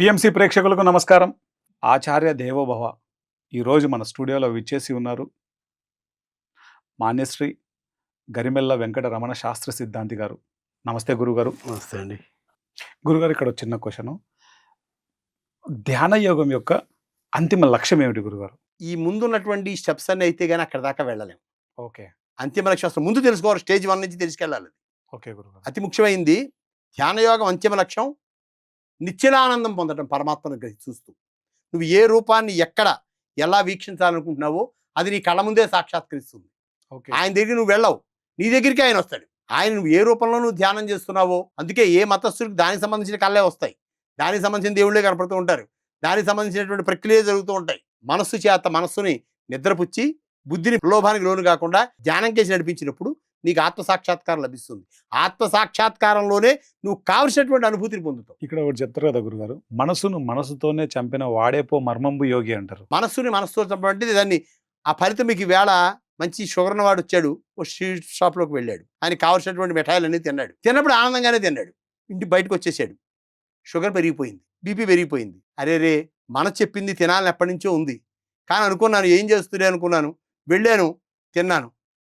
PMC ప్రేక్షకులకు నమస్కారం. ఆచార్య దేవోభవ ఈరోజు మన స్టూడియోలో విచ్చేసి ఉన్నారు మాన్యశ్రీ గరిమెల్ల వెంకట రమణ శాస్త్ర సిద్ధాంతి గారు. నమస్తే గురుగారు. నమస్తే అండి. గురుగారు ఇక్కడ ఒక చిన్న క్వశ్చన్. ధ్యాన యోగం యొక్క అంతిమ లక్ష్యం ఏమిటి గురుగారు? ఈ ముందున్నటువంటి స్టెప్స్ అన్ని అయితే కానీ అక్కడ దాకా వెళ్ళలేం. ఓకే. అంతిమ లక్ష్యం అసలు ముందు తెలుసుకోవాలి స్టేజ్ వన్ నుంచి తీసుకెళ్ళాలి ఓకే గురుగారు. అతి ముఖ్యమైంది ధ్యానయోగం అంతిమ లక్ష్యం నిశ్చలానందం పొందడం పరమాత్మను గ్రహి చూస్తూ. నువ్వు ఏ రూపాన్ని ఎక్కడ ఎలా వీక్షించాలనుకుంటున్నావో అది నీ కళ్ళ ముందే సాక్షాత్కరిస్తుంది. ఓకే. ఆయన దగ్గరికి నువ్వు వెళ్ళవు. నీ దగ్గరికి ఆయన వస్తాడు. ఆయన నువ్వు ఏ రూపంలో నువ్వు ధ్యానం చేస్తున్నావో అందుకే ఏ మతస్థుడికి దానికి సంబంధించిన కళ్ళే వస్తాయి. దానికి సంబంధించిన దేవుళ్ళే కనపడుతూ ఉంటారు. దానికి సంబంధించినటువంటి ప్రక్రియ జరుగుతూ ఉంటాయి. మనస్సు చేత మనస్సుని నిద్రపుచ్చి బుద్ధిని ప్రలోభానికి లోను కాకుండా ధ్యానం చేసి నడిపించినప్పుడు నీకు ఆత్మ సాక్షాత్కారం లభిస్తుంది. ఆత్మ సాక్షాత్కారంలోనే నువ్వు కావలసినటువంటి అనుభూతిని పొందుతావు. ఇక్కడ ఒకటి చెప్తారు కదా గురుగారు మనసును మనసుతోనే చంపిన వాడేపో మర్మంబు యోగి అంటారు. మనస్సుని మనస్సుతో చంపమంటే దాన్ని ఆ ఫలితం మీకు ఈవేళ మంచి షుగర్ ఉన్నవాడు వచ్చాడు ఓ స్ట్రీట్ షాప్లోకి వెళ్ళాడు. ఆయన కావాల్సినటువంటి మిఠాయిలన్నీ తిన్నాడు. తిన్నప్పుడు ఆనందంగానే తిన్నాడు. ఇంటి బయటకు వచ్చేసాడు. షుగర్ పెరిగిపోయింది బీపీ పెరిగిపోయింది. అరే రే మన చెప్పింది తినాలని ఎప్పటి నుంచో ఉంది. కానీ అనుకున్నాను ఏం చేస్తుంది అనుకున్నాను వెళ్ళాను తిన్నాను.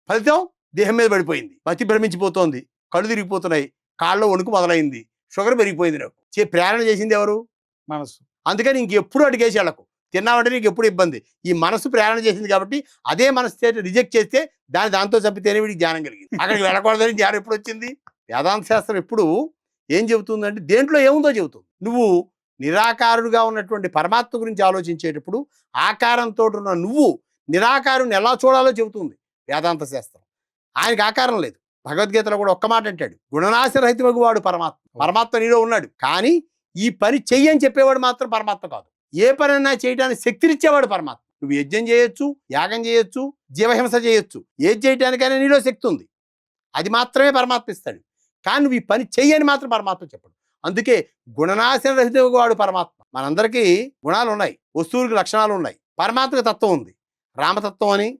ఫలితం దేహం మీద పడిపోయింది. మతి భ్రమించిపోతోంది. కళ్ళు తిరిగిపోతున్నాయి. కాళ్ళలో వణుకు మొదలైంది. షుగర్ పెరిగిపోయింది నాకు. చే ప్రేరణ చేసింది ఎవరు? మనసు. అందుకని ఇంకెప్పుడు అడిగేసి వాళ్ళకు. తిన్నామంటే నీకు ఎప్పుడు ఇబ్బంది. ఈ మనసు ప్రేరణ చేసింది కాబట్టి అదే మనసు రిజెక్ట్ చేస్తే దాని దాంతో చంపితేనే వీడికి జ్ఞానం కలిగింది. అక్కడికి వెళ్ళకూడదని జ్ఞానం ఎప్పుడు వచ్చింది? వేదాంత శాస్త్రం ఎప్పుడు ఏం చెబుతుందంటే దేంట్లో ఏముందో చెబుతుంది. నువ్వు నిరాకారుడుగా ఉన్నటువంటి పరమాత్మ గురించి ఆలోచించేటప్పుడు ఆకారంతో ఉన్న నువ్వు నిరాకారుని ఎలా చూడాలో చెబుతుంది వేదాంత శాస్త్రం. ఆయనకి ఆకారం లేదు. భగవద్గీతలో కూడా ఒక్క మాట అంటాడు గుణనాశ రహితమగు వాడు పరమాత్మ పరమాత్మ నీలో ఉన్నాడు. కానీ ఈ పని చెయ్యని చెప్పేవాడు మాత్రం పరమాత్మ కాదు. ఏ పనైనా చేయడానికి శక్తినిచ్చేవాడు పరమాత్మ. నువ్వు యజ్ఞం చేయొచ్చు యాగం చేయొచ్చు జీవహింస చేయొచ్చు. ఏది చేయడానికైనా నీలో శక్తి ఉంది. అది మాత్రమే పరమాత్మ ఇస్తాడు. కానీ నువ్వు ఈ పని చెయ్యని మాత్రం పరమాత్మ చెప్పడు. అందుకే గుణనాశన రహిత వాడు పరమాత్మ. మనందరికీ గుణాలు ఉన్నాయి. వస్తువులకు లక్షణాలు ఉన్నాయి. పరమాత్మక తత్వం ఉంది. రామతత్వం అని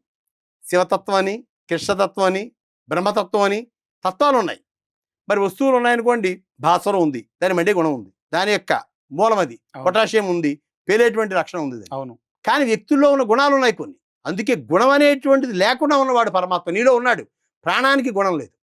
శివతత్వం అని కృష్ణతత్వం అని బ్రహ్మతత్వం అని తత్వాలు ఉన్నాయి మరి వస్తువులు ఉన్నాయనుకోండి భాస్వరం ఉంది దాని మండే గుణం ఉంది. దాని యొక్క మూలం అది. పొటాషియం ఉంది పేలేటువంటి లక్షణం ఉంది. అవును. కానీ వ్యక్తుల్లో ఉన్న గుణాలు ఉన్నాయి కొన్ని. అందుకే గుణం అనేటువంటిది లేకుండా ఉన్నవాడు పరమాత్మ నీలో ఉన్నాడు. ప్రాణానికి గుణం లేదు.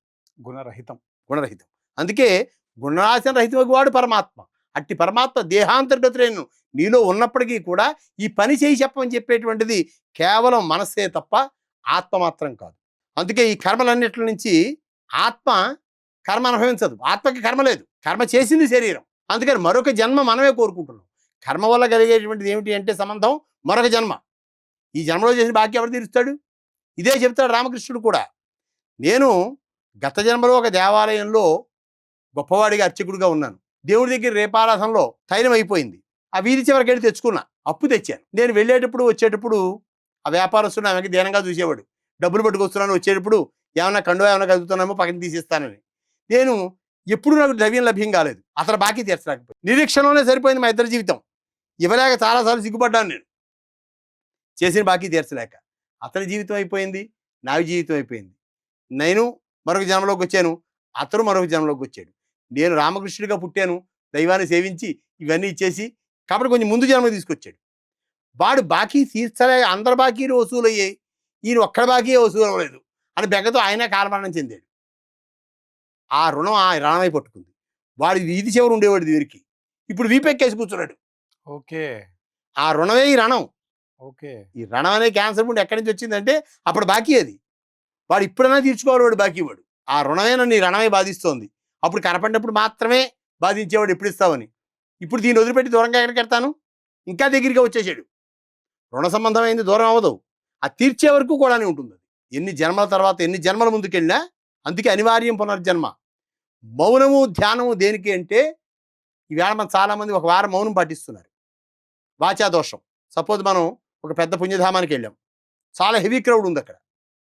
గుణరహితం. గుణరహితం. అందుకే గుణనాశన రహితం వాడు పరమాత్మ. అట్టి పరమాత్మ దేహాంతర్గతులైన నీలో ఉన్నప్పటికీ కూడా ఈ పని చేయి చెప్పమని చెప్పేటువంటిది కేవలం మనస్సే తప్ప ఆత్మ మాత్రం కాదు. అందుకే ఈ కర్మలన్నిటి నుంచి ఆత్మ కర్మ అనుభవించదు. ఆత్మకి కర్మ లేదు. కర్మ చేసింది శరీరం. అందుకని మరొక జన్మ మనమే కోరుకుంటున్నాం. కర్మ వల్ల కలిగేటువంటిది ఏమిటి అంటే సంబంధం? మరొక జన్మ. ఈ జన్మలో చేసిన బాకీ ఎవరు తీరుస్తాడు? ఇదే చెప్తాడు రామకృష్ణుడు కూడా. నేను గత జన్మలో ఒక దేవాలయంలో గొప్పవాడిగా అర్చకుడిగా ఉన్నాను. దేవుడి దగ్గర రేపారాధనలో తైలం అయిపోయింది ఆ వీధి చివరికి వెళ్ళి తెచ్చుకున్నా. అప్పు తెచ్చాను. నేను వెళ్ళేటప్పుడు వచ్చేటప్పుడు ఆ వ్యాపారస్తుడు ఆమెకి దీనంగా చూసేవాడు. డబ్బులు పట్టుకొస్తున్నాను వచ్చేటప్పుడు ఏమైనా కండువా ఏమైనా కదుగుతున్నామో పక్కన తీసేస్తానని. నేను ఎప్పుడు నాకు ద్రవ్యం లభ్యం కాలేదు. అతను బాకీ తీర్చలేకపోయింది నిరీక్షణలోనే సరిపోయింది మా ఇద్దరి జీవితం. ఇవ్వలేక చాలాసార్లు సిగ్గుపడ్డాను నేను. చేసిన బాకీ తీర్చలేక. అతని జీవితం అయిపోయింది నా జీవితం అయిపోయింది. నేను మరొక జన్మలోకి వచ్చాను అతను మరొక జన్మలోకి వచ్చాడు. నేను రామకృష్ణుడిగా పుట్టాను దైవాన్ని సేవించి ఇవన్నీ ఇచ్చేసి కాబట్టి కొంచెం ముందు జన్మ తీసుకొచ్చాడు. వాడు బాకీ తీర్చలే అందరి బాకీలు వసూలు అయ్యాయి ఈయన ఒక్కడ బాకీ వసూలు అవ్వలేదు. అని బెగ్గతో ఆయనే కాలమరణం చెందాడు. ఆ రుణం ఆ రణమై పట్టుకుంది. వాడి వీధి చివరు ఉండేవాడు వీరికి. ఇప్పుడు వీపెక్కేసి కూర్చున్నాడు. ఓకే. ఆ రుణమే ఈ రణం. ఓకే. ఈ రణం అనే క్యాన్సర్ ముందు ఎక్కడి నుంచి వచ్చిందంటే అప్పుడు బాకీ అది. వాడు ఇప్పుడైనా తీర్చుకోవాలి వాడు బాకీ వాడు ఆ రుణమే నన్ను ఈ రణమే బాధిస్తోంది. అప్పుడు కనపడినప్పుడు మాత్రమే బాధించేవాడు ఎప్పుడు ఇస్తావని. ఇప్పుడు దీన్ని వదిలిపెట్టి దూరంగా ఎక్కడికి వెళ్తాను ఇంకా దగ్గరికి వచ్చేసాడు. రుణ సంబంధమైంది దూరం అవ్వదు. ఆ తీర్చే వరకు కూడానే ఉంటుంది అది. ఎన్ని జన్మల తర్వాత ఎన్ని జన్మల ముందుకెళ్ళినా అందుకే అనివార్యం పునర్జన్మ. మౌనము ధ్యానము దేనికి అంటే ఈవేళ మనం చాలామంది ఒక వారం మౌనం పాటిస్తున్నారు. వాచా దోషం. సపోజ్ మనం ఒక పెద్ద పుణ్యధామానికి వెళ్ళాం. చాలా హెవీ క్రౌడ్ ఉంది అక్కడ.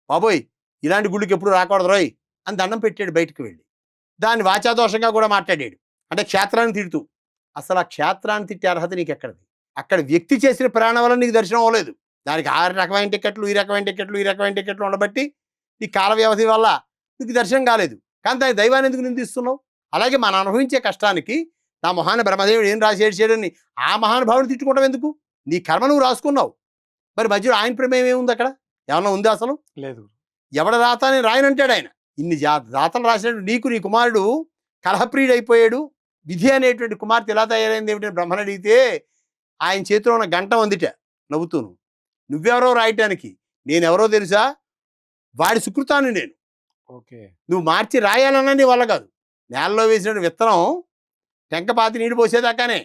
బాబోయ్! ఇలాంటి గుళ్ళకి ఎప్పుడు రాకూడదు రోయ్! అని దండం పెట్టాడు బయటకు వెళ్ళి. దాన్ని వాచాదోషంగా కూడా మాట్లాడాడు. అంటే క్షేత్రాన్ని తిడుతూ. అసలు ఆ క్షేత్రాన్ని తిట్టే అర్హత నీకు ఎక్కడది అక్కడ వ్యక్తి చేసిన ప్రాణం వల్ల నీకు దర్శనం అవ్వలేదు. దానికి ఆ రకమైన టికెట్లు ఈ రకమైన టికెట్లు ఈ రకమైన టికెట్లు ఉండబట్టి నీ కాల వ్యవధి వల్ల నీకు దర్శనం కాలేదు. కానీ దాని దైవాన్ని ఎందుకు నిందిస్తున్నావు? అలాగే మనం అనుభవించే కష్టానికి నా మొహాన్ని బ్రహ్మదేవుడు ఏం రాసి ఏడ్చాడని ఆ మహానుభావుని తిట్టుకోవడం ఎందుకు? నీ కర్మ నువ్వు రాసుకున్నావు. మరి మధ్యలో ఆయన ప్రమేయం ఏముంది అక్కడ? ఏమన్నా ఉంది అసలు? లేదు. ఎవడ రాత అని రాయనంటాడు ఆయన. ఇన్ని జా రాతలు రాసినట్టు నీకు నీ కుమారుడు కలహప్రియుడు అయిపోయాడు విధి అనేటువంటి కుమార్తె ఎలా తయారైంది ఏమిటని బ్రహ్మను అడిగితే ఆయన చేతిలో ఉన్న గంట వందిట నవ్వుతూను. నువ్వెవరో రాయటానికి. నేనెవరో తెలుసా? వాడి సుకృతాన్ని నేను. ఓకే. నువ్వు మార్చి రాయాలన్నా నీ వల్ల కాదు. నేలలో వేసిన విత్తనం టెంక పాతి నీళ్ళు పోసేదాకానే.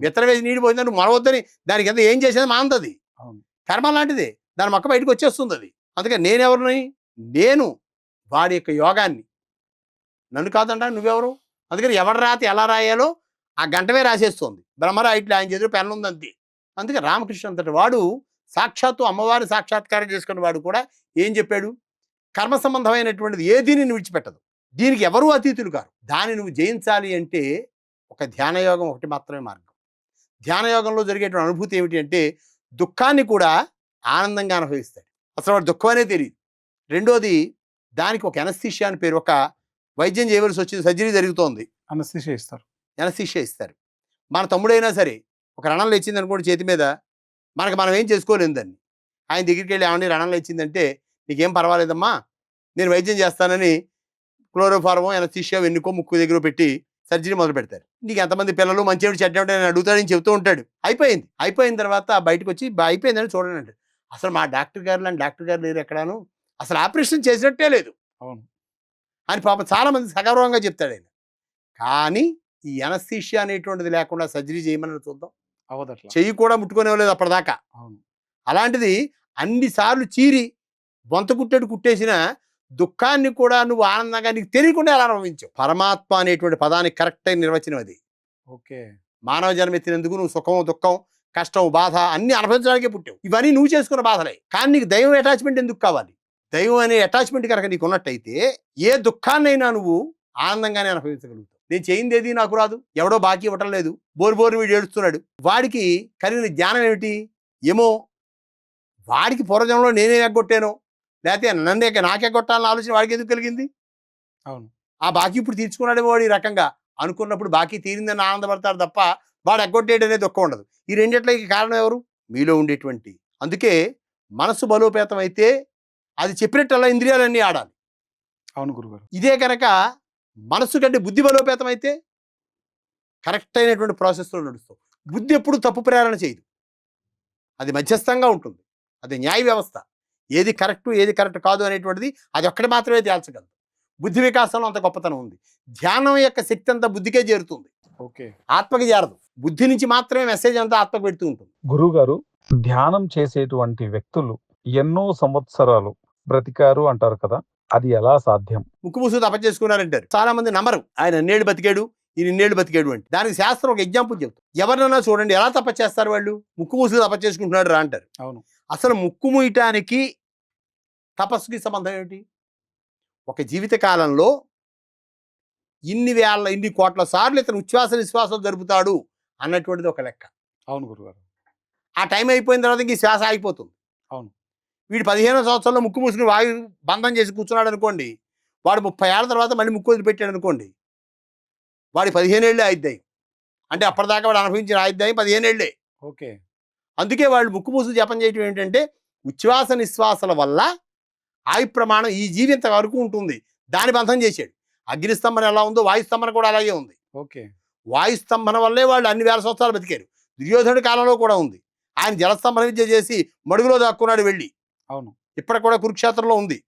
విత్తనం వేసి నీళ్ళు పోసిందా నువ్వు మనవద్దని దానికి ఎంత ఏం చేసేది మాంతది. కర్మ లాంటిది. దాని మొక్క బయటకు వచ్చేస్తుంది అది అందుకని నేనెవరిని? నేను వాడి యొక్క యోగాన్ని. నన్ను కాదంటా నువ్వెవరు? అందుకని ఎవరు రాత ఎలా రాయాలో ఆ గంటవే రాసేస్తుంది. బ్రహ్మరాయిట్లు ఆయన చేతిలో పెన్ను ఉంది అంతే అందుకే రామకృష్ణ అంతటి వాడు సాక్షాత్తు అమ్మవారి సాక్షాత్కారం చేసుకున్న వాడు కూడా ఏం చెప్పాడు? కర్మ సంబంధమైనటువంటిది ఏ దీనిని విడిచిపెట్టదు. దీనికి ఎవరూ అతీతులు కారు దాన్ని నువ్వు జయించాలి అంటే ఒక ధ్యానయోగం ఒకటి మాత్రమే మార్గం. ధ్యానయోగంలో జరిగేటువంటి అనుభూతి ఏమిటి అంటే దుఃఖాన్ని కూడా ఆనందంగా అనుభవిస్తాడు. అసలు వాడు దుఃఖం అనేది తెలియదు. రెండోది దానికి ఒక ఎనస్థిషియా అని పేరు. ఒక వైద్యం చేయవలసి వచ్చింది. సర్జరీ జరుగుతోంది. అనస్థిషియా ఇస్తారు. ఎనస్థిషియా ఇస్తారు. మన తమ్ముడైనా సరే ఒక రణం లేచింది అనుకోండి చేతి మీద. మనకు మనం ఏం చేసుకోలేము దాన్ని. ఆయన దగ్గరికి వెళ్ళి ఏమండి రణం లేచిందంటే నీకేం పర్వాలేదమ్మా నేను వైద్యం చేస్తానని క్లోరోఫార్మో ఎనస్థిషియా వెన్నుకో ముక్కు దగ్గర పెట్టి సర్జరీ మొదలు పెడతారు. నీకు ఎంతమంది పిల్లలు మంచి చెడ్డ నేను అడుగుతాడని చెప్తూ ఉంటాడు. అయిపోయింది. అయిపోయిన తర్వాత బయటకు వచ్చి "బా, అయిపోయిందని చూడండి అంటాడు. అసలు మా డాక్టర్ గారు లాంటి డాక్టర్ గారు లేరు ఎక్కడాను? అసలు ఆపరేషన్ చేసినట్టే లేదు. అవును. అని పాపం చాలా మంది సగౌరవంగా చెప్తాడు ఆయన. కానీ ఈ ఎనస్థీషియా అనేటువంటిది లేకుండా సర్జరీ చేయమని చూద్దాం. చెయ్యి కూడా ముట్టుకునేవాలేదు అప్పటిదాకా. అలాంటిది అన్నిసార్లు చీరి బొంత కుట్టేడు కుట్టేసిన దుఃఖాన్ని కూడా నువ్వు ఆనందంగా నీకు తెలియకుండా ఎలా అనుభవించావు? పరమాత్మ అనేటువంటి పదానికి కరెక్ట్ అయిన నిర్వచనం అది. ఓకే. మానవ జన్మ ఎత్తినందుకు నువ్వు సుఖం దుఃఖం కష్టం బాధ అన్ని అనుభవించడానికే పుట్టావు. ఇవన్నీ నువ్వు చేసుకున్న బాధలే. కానీ నీకు దైవం అటాచ్మెంట్ ఎందుకు కావాలి? దైవం అనే అటాచ్మెంట్ కనుక నీకు ఉన్నట్టయితే ఏ దుఃఖాన్నైనా నువ్వు ఆనందంగానే అనుభవించగలుగుతావు. నేను చేయింది ఏది నాకు రాదు. ఎవడో బాకీ ఇవ్వటం లేదు. బోరు బోరు వీడు ఏడుస్తున్నాడు. వాడికి కలిగిన జ్ఞానం ఏమిటి? ఏమో వాడికి పూర్వజంలో నేనే ఎగ్గొట్టాను. లేకపోతే నన్ను ఎగ్గ- నాకే కొట్టాలని ఆలోచన వాడికి ఎందుకు కలిగింది? అవును. ఆ బాకీ ఇప్పుడు తీర్చుకున్నాడేమో వాడు ఈ రకంగా. అనుకున్నప్పుడు బాకీ తీరిందని ఆనందపడతాడు తప్ప వాడు ఎగ్గొట్టేయడం అనేది దుఃఖం ఉండదు. ఈ రెండిట్లకి కారణం ఎవరు? మీలో ఉండేటువంటి. అందుకే మనసు బలోపేతం అయితే అది చెప్పినట్టల్లా ఇంద్రియాలన్నీ ఆడాలి. అవును గురుగారు. ఇదే కనుక మనసు కంటే బుద్ధి బలోపేతం అయితే కరెక్ట్ అయినటువంటి ప్రాసెస్లో నడుస్తాం బుద్ధి ఎప్పుడు తప్పు ప్రేరణ చేయదు. అది మధ్యస్థంగా ఉంటుంది. అది న్యాయ వ్యవస్థ. ఏది కరెక్ట్ ఏది కరెక్ట్ కాదు అనేటువంటిది అది ఒక్కటి మాత్రమే తేల్చగలదు. బుద్ధి వికాసంలో అంత గొప్పతనం ఉంది. ధ్యానం యొక్క శక్తి అంతా బుద్ధికే చేరుతుంది. ఓకే. ఆత్మకి చేరదు. బుద్ధి నుంచి మాత్రమే మెసేజ్ అంతా ఆత్మకు పెడుతూ ఉంటుంది. గురుగారు ధ్యానం చేసేటువంటి వ్యక్తులు ఎన్నో సంవత్సరాలు బ్రతికారు అంటారు కదా! అది ఎలా సాధ్యం? ముక్కు ముసు తప చేసుకున్నారంటారు. చాలా మంది నమ్మరు. ఆయన అన్నేళ్ళు బతికాడు ఈయన ఇన్నేళ్ళు బతికాడు అంటే. దానికి శాస్త్రం ఒక ఎగ్జాంపుల్ చెప్తాం ఎవరినైనా చూడండి ఎలా తప చేస్తారు వాళ్ళు? ముక్కు ముసు తప చేసుకుంటున్నాడు రా అంటారు. అవును. అసలు ముక్కు మూయటానికి తపస్సుకి సంబంధం ఏమిటి ఒక జీవిత కాలంలో ఇన్ని వేల ఇన్ని కోట్ల సార్లు ఇతను ఉచ్ఛ్వాస నిశ్వాసాలు జరుపుతాడు అన్నటువంటిది ఒక లెక్క. అవును గురుగారు. ఆ టైం అయిపోయిన తర్వాత ఇంక ఈ శ్వాస ఆగిపోతుంది. అవును. వీడు పదిహేనో సంవత్సరంలో ముక్కు మూసుకుని వాయు బంధం చేసి కూర్చున్నాడు అనుకోండి వాడు ముప్పై ఏళ్ళ తర్వాత మళ్ళీ ముక్కు వదిలిపెట్టాడు అనుకోండి వాడి పదిహేను ఏళ్ళే ఆయుద్దాయి అంటే అప్పటిదాకా వాడు అనుభవించిన ఆయుద్దాయి పదిహేను ఏళ్ళే. ఓకే. అందుకే వాళ్ళు ముక్కు మూసు జపం చేయటం ఏంటంటే ఉచ్ఛ్వాస నిశ్వాసల వల్ల ఆయు ప్రమాణం ఈ జీవింత వరకు ఉంటుంది. దాని బంధం చేశాడు. అగ్నిస్తంభన ఎలా ఉందో వాయుస్తంభన కూడా అలాగే ఉంది. ఓకే. వాయుస్తంభన వల్లే వాళ్ళు అన్ని వేల సంవత్సరాలు బతికారు. దుర్యోధనుడి కాలంలో కూడా ఉంది. ఆయన జలస్తంభన విద్య చేసి మడుగులో దాక్కున్నాడు వెళ్ళి. అవును. ఇప్పటికి కూడా కురుక్షేత్రంలో ఉంది.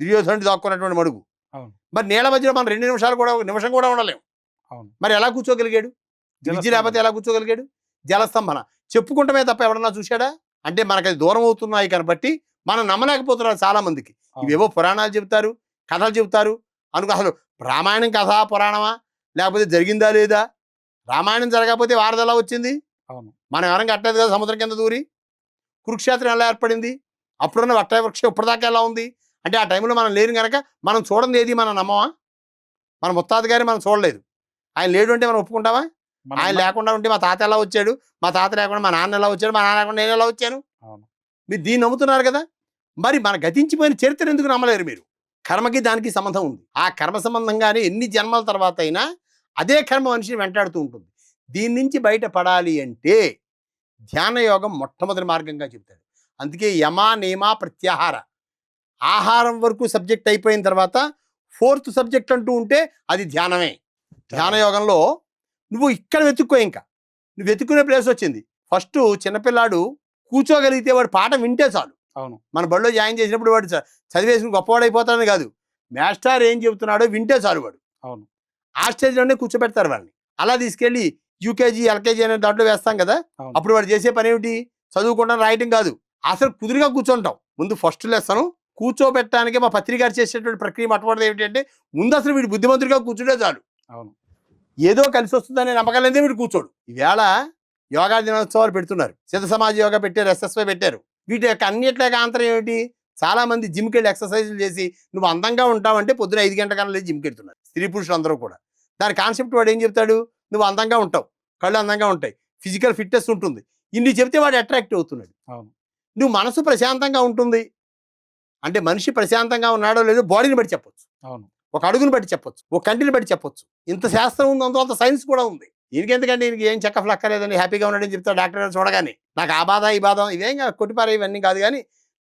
దుర్యోధనుడు దాక్కున్నటువంటి మడుగు. అవును. మరి నీళ్ళ మధ్యలో మనం రెండు నిమిషాలు కూడా నిమిషం కూడా ఉండలేం. అవును. మరి ఎలా కూర్చోగలిగాడు? విద్య లేకపోతే ఎలా కూర్చోగలిగాడు? జలస్తంభన. చెప్పుకుంటమే తప్ప ఎవడన్నా చూశాడా? అంటే మనకి అది దూరం అవుతున్నాయి కాబట్టి మనం నమ్మలేకపోతున్నారు చాలా మందికి. ఇవేవో పురాణాలు చెబుతారు కథలు చెబుతారు. అనుకో అసలు రామాయణం కథ పురాణమా? లేకపోతే జరిగిందా లేదా? రామాయణం జరగకపోతే వారధి ఎలా వచ్చింది? అవును. మనం ఎవరం కట్టలేదు కదా సముద్రం కింద దూరి? కురుక్షేత్రం ఎలా ఏర్పడింది? అప్పుడున్న వృక్షం ఇప్పటిదాకా ఎలా ఉంది? అంటే ఆ టైంలో మనం లేని కనుక మనం చూడండి ఏది మనం నమ్మమా? మన ముత్తాత గారి మనం చూడలేదు. ఆయన లేడు అంటే మనం ఒప్పుకుంటామా? ఆయన లేకుండా ఉంటే మా తాత ఎలా వచ్చాడు? మా తాత లేకుండా మా నాన్న ఎలా వచ్చాడు? మా నాన్న లేకుండా నేను ఎలా వచ్చాను? మీరు దీన్ని నమ్ముతున్నారు కదా? మరి మన గతించిపోయిన చరిత్ర ఎందుకు నమ్మలేరు మీరు? కర్మకి దానికి సంబంధం ఉంది. ఆ కర్మ సంబంధంగానే ఎన్ని జన్మల తర్వాత అయినా అదే కర్మ మనిషిని వెంటాడుతూ ఉంటుంది. దీని నుంచి బయటపడాలి అంటే ధ్యాన యోగం మొట్టమొదటి మార్గంగా చెప్తాడు. అందుకే యమా నియమ ప్రత్యాహార. ఆహారం వరకు సబ్జెక్ట్ అయిపోయిన తర్వాత ఫోర్త్ సబ్జెక్ట్ అంటూ ఉంటే అది ధ్యానమే. ధ్యాన యోగంలో నువ్వు ఇక్కడ వెతుక్కో ఇంకా. నువ్వు వెతుక్కునే ప్లేస్ వచ్చింది. ఫస్ట్ చిన్నపిల్లాడు కూర్చోగలిగితే వాడు పాట వింటే చాలు. అవును. మన బడిలో జాయిన్ చేసినప్పుడు వాడు చ- చదివేసుకుని గొప్పవాడు అయిపోతాడని కాదు. మాస్టర్ ఏం చెబుతున్నాడో వింటే చాలు వాడు. అవును. ఆ స్టేజ్లోనే కూర్చోబెడతారు వాళ్ళని. అలా తీసుకెళ్ళి యూకేజీ ఎల్కేజీ అనే దాంట్లో వేస్తాం కదా. అప్పుడు వాడు చేసే పని ఏమిటి చదువుకుంటాం రాయటం కాదు. అసలు కుదురుగా కూర్చుంటాం. ముందు ఫస్ట్ లెసన్ కూర్చోబెట్టడానికి మా పత్రిక గారు చేసేటువంటి ప్రక్రియ మొట్టమొదటి ఏమిటంటే ముందు అసలు వీడు బుద్ధిమంతుడిగా కూర్చుంటే చాలు. అవును. ఏదో కలిసి వస్తుందనే నమ్మకం లేదే వీడు కూర్చోడు. ఈవేళ యోగా దినోత్సవాలు పెడుతున్నారు. సిద్ధ సమాజ యోగా పెట్టారు ఎస్ఎస్వై పెట్టారు. వీటి యొక్క అన్నిట్లేక ఆంతరం ఏమిటి? చాలా మంది జిమ్కి వెళ్ళి ఎక్సర్సైజులు చేసి నువ్వు అందంగా ఉంటావంటే పొద్దున ఐదు గంటల కన్నా లేదు జిమ్కి వెళ్తున్నారు. స్త్రీ పురుషులు అందరూ కూడా. దాని కాన్సెప్ట్ వాడు ఏం చెప్తాడు? నువ్వు అందంగా ఉంటావు. కళ్ళు అందంగా ఉంటాయి. ఫిజికల్ ఫిట్నెస్ ఉంటుంది. ఇన్ని చెప్తే వాడు అట్రాక్ట్ అవుతున్నాడు. అవును. నువ్వు మనసు ప్రశాంతంగా ఉంటుంది. అంటే మనిషి ప్రశాంతంగా ఉన్నాడో లేదో బాడీని బట్టి చెప్పొచ్చు. అవును. ఒక అడుగుని బట్టి చెప్పొచ్చు. ఒక కంటిని బట్టి చెప్పొచ్చు. ఇంత శాస్త్రం ఉంది అంత అంత సైన్స్ కూడా ఉంది. ఎందుకంటే దీనికి ఏం చెక్క ఫ్లక్కలేదని హ్యాపీగా ఉన్నాడని చెప్తాడు డాక్టర్ గారు చూడగానే. నాకు ఆ బాధ ఈ బాధ ఇవేం కాదు, కొట్టిపారే ఇవన్నీ కాదు కానీ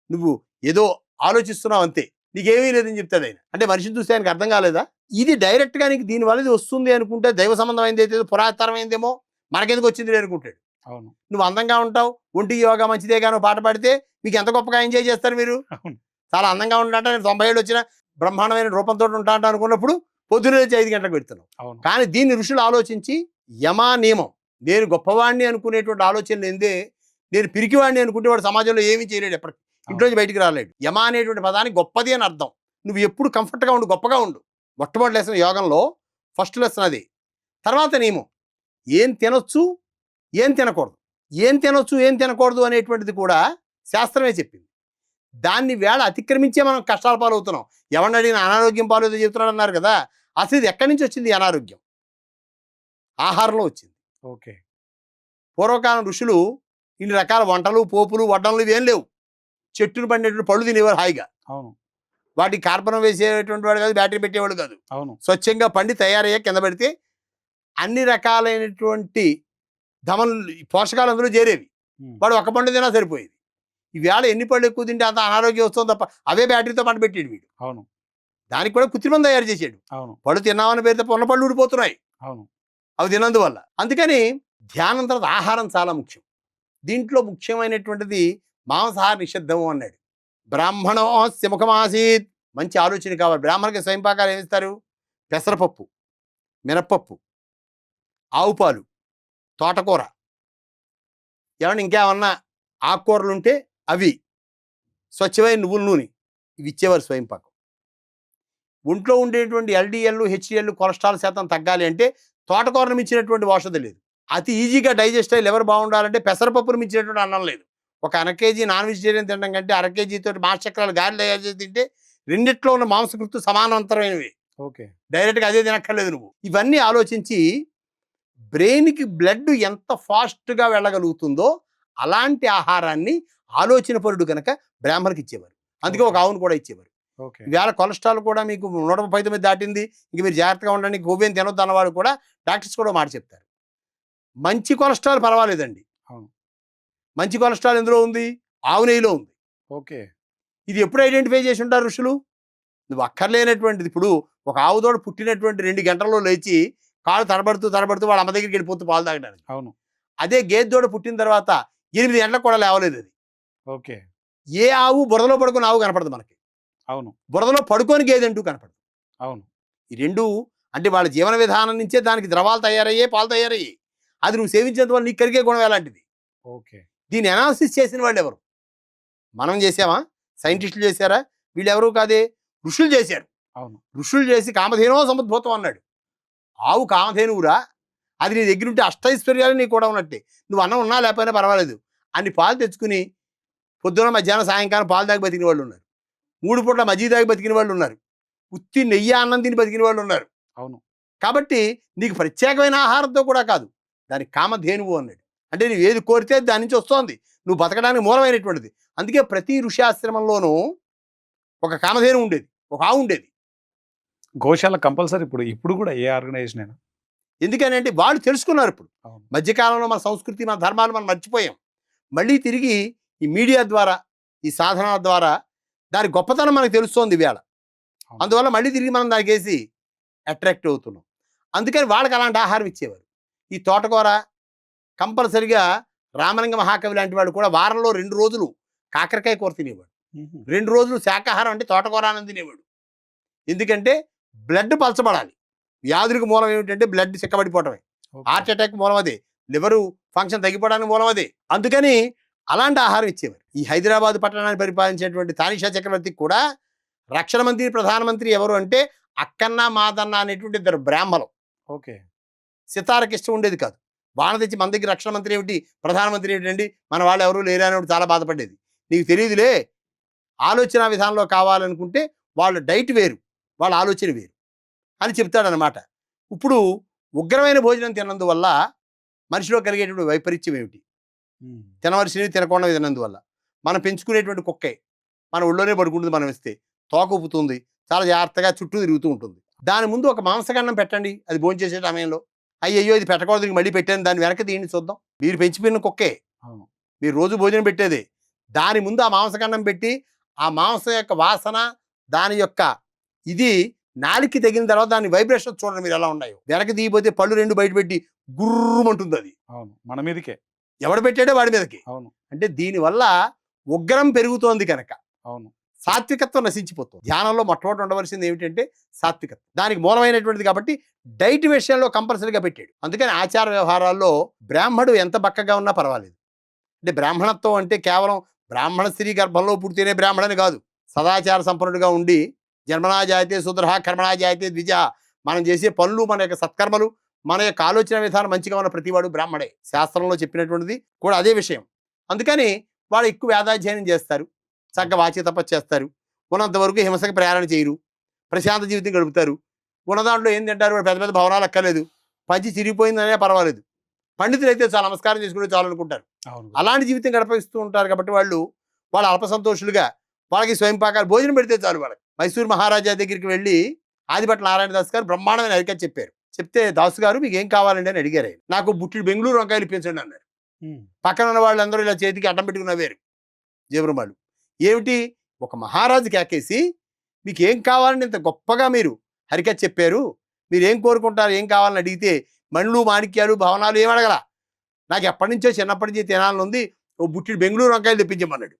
నువ్వు ఏదో ఆలోచిస్తున్నావు అంతే. నీకేమీ లేదని చెప్తాడు ఆయన అంటే మనిషిని చూస్తే ఆయనకు అర్థం కాలేదా? ఇది డైరెక్ట్గా నీకు దీనివల్ల ఇది వస్తుంది అనుకుంటే దైవ సంబంధమైంది అయితే పురాతనమైందేమో మనకెందుకు వచ్చింది అనుకుంటాడు. అవును. నువ్వు అందంగా ఉంటావు ఒంటి యోగా మంచిదే కానీ పాట పాడితే మీకు ఎంత గొప్పగా ఎంజాయ్ చేస్తారు మీరు? చాలా అందంగా ఉంటాంట నేను తొంభై ఏళ్ళు వచ్చిన బ్రహ్మాండమైన రూపంతో ఉంటాంట అనుకున్నప్పుడు పొద్దున లేచి ఐదు గంటలకు పెడుతున్నావు. అవును. కానీ దీన్ని ఋషులు ఆలోచించి యమా నియమం నేను గొప్పవాడిని అనుకునేటువంటి ఆలోచన లేదే నేను పిరికివాడిని అనుకుంటే వాడు సమాజంలో ఏమీ చేయలేడు ఎప్పటికీ. ఇంట్లోంచి బయటికి రాలేడు. యమ అనేటువంటి పదానికి గొప్పది అని అర్థం. నువ్వు ఎప్పుడు కంఫర్ట్గా ఉండు గొప్పగా ఉండు. మొట్టమొదటి లెసన్ యోగంలో ఫస్ట్ లెసన్ అది. తర్వాత నియమం. ఏం తినొచ్చు ఏం తినకూడదు. ఏం తినొచ్చు ఏం తినకూడదు అనేటువంటిది కూడా శాస్త్రమే చెప్పింది. దాన్ని వేళ అతిక్రమించే మనం కష్టాల పాలవుతున్నాం. ఎవరిని అడిగిన అనారోగ్యం పాలు ఏదో చెబుతున్నాడు అన్నారు కదా అసలు ఇది ఎక్కడి నుంచి వచ్చింది అనారోగ్యం? ఆహారంలో వచ్చింది. ఓకే. పూర్వకాలం ఋషులు ఇన్ని రకాల వంటలు పోపులు వడ్డలు ఇవేం లేవు. చెట్టును పండేటువంటి పళ్ళు తినేవారు హాయిగా. అవును. వాటికి కార్బనం వేసేటువంటి వాడు కాదు బ్యాటరీ పెట్టేవాడు కాదు. అవును. స్వచ్ఛంగా పండి తయారయ్యే కింద పెడితే అన్ని రకాలైనటువంటి ధమలు పోషకాలు అందులో చేరేవి. వాడు ఒక పండు తినా సరిపోయేది. ఈవేళ ఎన్ని పళ్ళు ఎక్కువ తింటే అంత అనారోగ్యం వస్తుంది తప్ప అవే బ్యాటరీతో పంట పెట్టాడు వీడు. అవును. దానికి కూడా కృత్రిమం తయారు చేసాడు. అవును. పళ్ళు తిన్నామని పేరు తప్ప ఉన్న పళ్ళు ఊడిపోతున్నాయి. అవును. అవి తినందువల్ల అందుకని ధ్యానం తర్వాత ఆహారం చాలా ముఖ్యం. దీంట్లో ముఖ్యమైనటువంటిది మాంసాహార నిషిద్ధము అన్నాడు. బ్రాహ్మణో ముఖమాసీత్. మంచి ఆలోచన కావాలి. బ్రాహ్మణకి స్వయంపాకాలు ఏమిస్తారు? పెసరపప్పు మినప్పప్పు ఆవు పాలు తోటకూర. ఏమన్నా ఇంకేమన్నా ఆకుకూరలు ఉంటే అవి. స్వచ్ఛమైన నువ్వుల నూనె. ఇవి ఇచ్చేవారు స్వయంపాకం ఒంట్లో ఉండేటువంటి ఎల్డిఎల్ హెచ్డిఎల్ కొలెస్ట్రాల్ శాతం తగ్గాలి అంటే తోటకూరను మించినటువంటి ఔషధం లేదు. అతి ఈజీగా డైజెస్ట్ అయ్యి లివర్ బాగుండాలంటే పెసరపప్పును మించినటువంటి అన్నం లేదు. ఒక అర కేజీ నాన్ వెజిటేరియన్ తినడం కంటే అర కేజీ తోటి మాంసచక్రాలు గాలి తయారు చేసి తింటే రెండిట్లో ఉన్న మాంసకృత్తు సమానాంతరమైనవి. ఓకే. డైరెక్ట్గా అదే తినక్కర్లేదు నువ్వు. ఇవన్నీ ఆలోచించి బ్రెయిన్కి బ్లడ్ ఎంత ఫాస్ట్గా వెళ్ళగలుగుతుందో అలాంటి ఆహారాన్ని ఆలోచన పరుడు కనుక బ్రాహ్మణుకి ఇచ్చేవారు. అందుకే ఒక ఆవును కూడా ఇచ్చేవారు. ఓకే. ఈవేళ కొలెస్ట్రాల్ కూడా మీకు నూట ముప్పై తొమ్మిది దాటింది. ఇంక మీరు జాగ్రత్తగా ఉండండి. కొవ్వేం తినొద్దు అన్నవాడు కూడా డాక్టర్స్ కూడా మాట చెప్తారు. మంచి కొలెస్ట్రాల్ పర్వాలేదండి. మంచి కొలెస్ట్రాల్ ఎందులో ఉంది? ఆవు నెయ్యిలో ఉంది. ఓకే. ఇది ఎప్పుడు ఐడెంటిఫై చేసి ఉంటారు ఋషులు? నువ్వు అక్కర్లేనటువంటిది. ఇప్పుడు ఒక ఆవుదోడు పుట్టినటువంటి రెండు గంటల్లో లేచి కాళ్ళు తడబడుతూ తడబడుతూ వాళ్ళ అమ్మ దగ్గరికి వెళ్ళిపోతూ పాలు తాగడానికి. అవును. అదే గేదె దూడ పుట్టిన తర్వాత ఎనిమిది గంటలకు కూడా లేవలేదు అది ఓకే. ఏ ఆవు బురదలో పడుకుని ఆవు కనపడదు మనకి. అవును. బురదలో పడుకొని గేదె అంటూ కనపడదు. అవును. ఈ రెండు అంటే వాళ్ళ జీవన విధానం నుంచే దానికి ద్రవాలు తయారయ్యే పాలు తయారయ్యాయి. అది నువ్వు సేవించేంత వల్ల నీకు కరిగే గుణం ఎలాంటిది? ఓకే. దీన్ని అనాలిసిస్ చేసిన వాళ్ళు ఎవరు? మనం చేసామా? సైంటిస్టులు చేశారా? వీళ్ళు ఎవరు కాదే? ఋషులు చేశారు. అవును. ఋషులు చేసి కామధేనో సముద్భూతం అన్నాడు. ఆవు కామధేనువురా అది నీ దగ్గర ఉంటే అష్టైశ్వర్యాలు నీకు కూడా ఉన్నట్టే. నువ్వు అన్నం ఉన్నా లేకపోయినా పర్వాలేదు. అన్ని పాలు తెచ్చుకుని పొద్దున మధ్యాహ్నం సాయంకాలం పాలు దాగి బతికిన వాళ్ళు ఉన్నారు. మూడు పూట్ల మజ్జి దాగి బతికిన వాళ్ళు ఉన్నారు. ఉత్తి నెయ్యి అన్నం తిని బతికిన వాళ్ళు ఉన్నారు. అవును. కాబట్టి నీకు ప్రత్యేకమైన ఆహారంతో కూడా కాదు. దానికి కామధేనువు అన్నాడు. అంటే నువ్వు ఏది కోరితే దాని నుంచి వస్తోంది. నువ్వు బతకడానికి మూలమైనటువంటిది. అందుకే ప్రతి ఋషాశ్రమంలోనూ ఒక కామధేను ఉండేది. ఒక ఆవు ఉండేది. గోశాల కంపల్సరీ ఇప్పుడు ఇప్పుడు కూడా ఏ ఆర్గనైజేషన్ అయినా. ఎందుకనంటే వాళ్ళు తెలుసుకున్నారు ఇప్పుడు. మధ్యకాలంలో మన సంస్కృతి మన ధర్మాలు మనం మర్చిపోయాం. మళ్ళీ తిరిగి ఈ మీడియా ద్వారా ఈ సాధనాల ద్వారా దాని గొప్పతనం మనకు తెలుస్తోంది వేళ. అందువల్ల మళ్ళీ తిరిగి మనం దానికి వేసి అట్రాక్ట్ అవుతున్నాం. అందుకని వాళ్ళకి అలాంటి ఆహారం ఇచ్చేవారు. ఈ తోటకూర కంపల్సరిగా రామలింగ మహాకవి లాంటి వాడు కూడా వారంలో రెండు రోజులు కాకరకాయ కూర తినేవాడు. రెండు రోజులు శాకాహారం అంటే తోటకూర అన్నం తినేవాడు. ఎందుకంటే బ్లడ్ పలచబడాలి. వ్యాధులకు మూలం ఏమిటంటే బ్లడ్ చిక్కబడిపోవటమే. హార్ట్ అటాక్ మూలం అదే. లివరు ఫంక్షన్ తగ్గిపోవడానికి మూలం అదే. అందుకని అలాంటి ఆహారం ఇచ్చేవారు. ఈ హైదరాబాద్ పట్టణాన్ని పరిపాలించేటువంటి తానిషా చక్రవర్తికి కూడా రక్షణ మంత్రి ప్రధానమంత్రి ఎవరు అంటే అక్కన్న మాదన్న అనేటువంటి ఇద్దరు బ్రాహ్మలు. ఓకే. సితారకి ఇష్టం ఉండేది కాదు. బాణ తెచ్చి మన దగ్గర రక్షణ మంత్రి ఏమిటి? ప్రధానమంత్రి ఏమిటండి? మన వాళ్ళు ఎవరు లేరు అని చాలా బాధపడేది. నీకు తెలియదులే. ఆలోచన విధానంలో కావాలనుకుంటే వాళ్ళ డైట్ వేరు. వాళ్ళ ఆలోచన వేరు. అని చెప్తాడనమాట ఇప్పుడు ఉగ్రమైన భోజనం తిన్నందువల్ల మనిషిలో కలిగేటువంటి వైపరీత్యం ఏమిటి. తినవలసినవి తినకుండా తినందువల్ల మనం పెంచుకునేటువంటి కుక్కే మన ఒళ్ళోనే పడుకుంటుంది మనం ఇస్తే తోక ఊపుతుంది. చాలా జాగ్రత్తగా చుట్టూ తిరుగుతూ ఉంటుంది. దాని ముందు ఒక మాంసగన్నం పెట్టండి. అది భోంచేసే సమయంలో. అయ్యయ్యో! ఇది పెట్టకూడదు. మళ్ళీ పెట్టాను. దాని వెనక తీయండి. చూద్దాం. మీరు పెంచిపోయిన కుక్కే. మీరు రోజు భోజనం పెట్టేదే. దాని ముందు ఆ మాంసగన్నం పెట్టి ఆ మాంసం యొక్క వాసన దాని యొక్క ఇది నాలికి తగిన తర్వాత దాని వైబ్రేషన్ చూడండి మీరు ఎలా ఉన్నాయో. వెనక తీయపోతే పళ్ళు రెండు బయట పెట్టి గుర్రమంటుంది అది. అవును మన మీదకే. ఎవడు పెట్టాడో వాడి మీదకి. అవును. అంటే దీనివల్ల ఉగ్రం పెరుగుతోంది కనుక అవును. సాత్వికత్వం నశించిపోతుంది. ధ్యానంలో మొట్టమొదటి ఉండవలసింది ఏమిటంటే సాత్వికత్వం. దానికి మూలమైనటువంటిది కాబట్టి డైట్ విషయంలో కంపల్సరీగా పెట్టాడు. అందుకని ఆచార వ్యవహారాల్లో బ్రాహ్మడు ఎంత బక్కగా ఉన్నా పర్వాలేదు. అంటే బ్రాహ్మణత్వం అంటే కేవలం బ్రాహ్మణ స్త్రీ గర్భంలో పుడితేనే బ్రాహ్మణని కాదు. సదాచార సంపన్నుడిగా ఉండి జన్మనా జాయితే శూద్ర కర్మణా జాయితే ద్విజ. మనం చేసే పనులు మన యొక్క సత్కర్మలు మన యొక్క ఆలోచన విధానం మంచిగా ఉన్న ప్రతివాడు బ్రాహ్మడే. శాస్త్రంలో చెప్పినటువంటిది కూడా అదే విషయం. అందుకని వాళ్ళు ఎక్కువ వేదాధ్యయనం చేస్తారు. చక్కగా వాచి తపస్సు చేస్తారు. ఉన్నంత వరకు హింసకు ప్రయాణం చేయరు. ప్రశాంత జీవితం గడుపుతారు. ఉన్న దాంట్లో ఏం తింటారు? పెద్ద పెద్ద భవనాలు అక్కర్లేదు. పంచి చిరిగిపోయిందనే పర్వాలేదు. పండితులు అయితే చాలా నమస్కారం చేసుకుంటే చాలు అనుకుంటారు. అవును. అలాంటి జీవితం గడపిస్తూ ఉంటారు కాబట్టి వాళ్ళు వాళ్ళ అల్ప సంతోషులుగా వాళ్ళకి స్వయం పాకాలు భోజనం పెడితే చాలు వాళ్ళకి. మైసూర్ మహారాజా దగ్గరికి వెళ్ళి ఆదిభట్ల నారాయణ దాస్ గారు బ్రహ్మాండమైన అరికత చెప్పారు. చెప్తే దాసు గారు మీకు ఏం కావాలండి? అని అడిగారు ఆయన. నాకు బుట్టిడు బెంగళూరు వంకాయలు ఇప్పించండి అన్నారు. పక్కన ఉన్న వాళ్ళందరూ ఇలా చేతికి అడ్డం పెట్టుకుని నవ్వారు. జీవరుమాలు ఏమిటి? ఒక మహారాజు కేకేసి మీకు ఏం కావాలని ఇంత గొప్పగా మీరు హరికథ చెప్పారు. మీరు ఏం కోరుకుంటారు? ఏం కావాలని అడిగితే మణులు మాణిక్యాలు భవనాలు ఏం అడగల? నాకు ఎప్పటి నుంచో చిన్నప్పటి నుంచి తినాలని ఉంది. ఓ బుట్టిడు బెంగళూరు వంకాయలు తెప్పించమన్నాడు.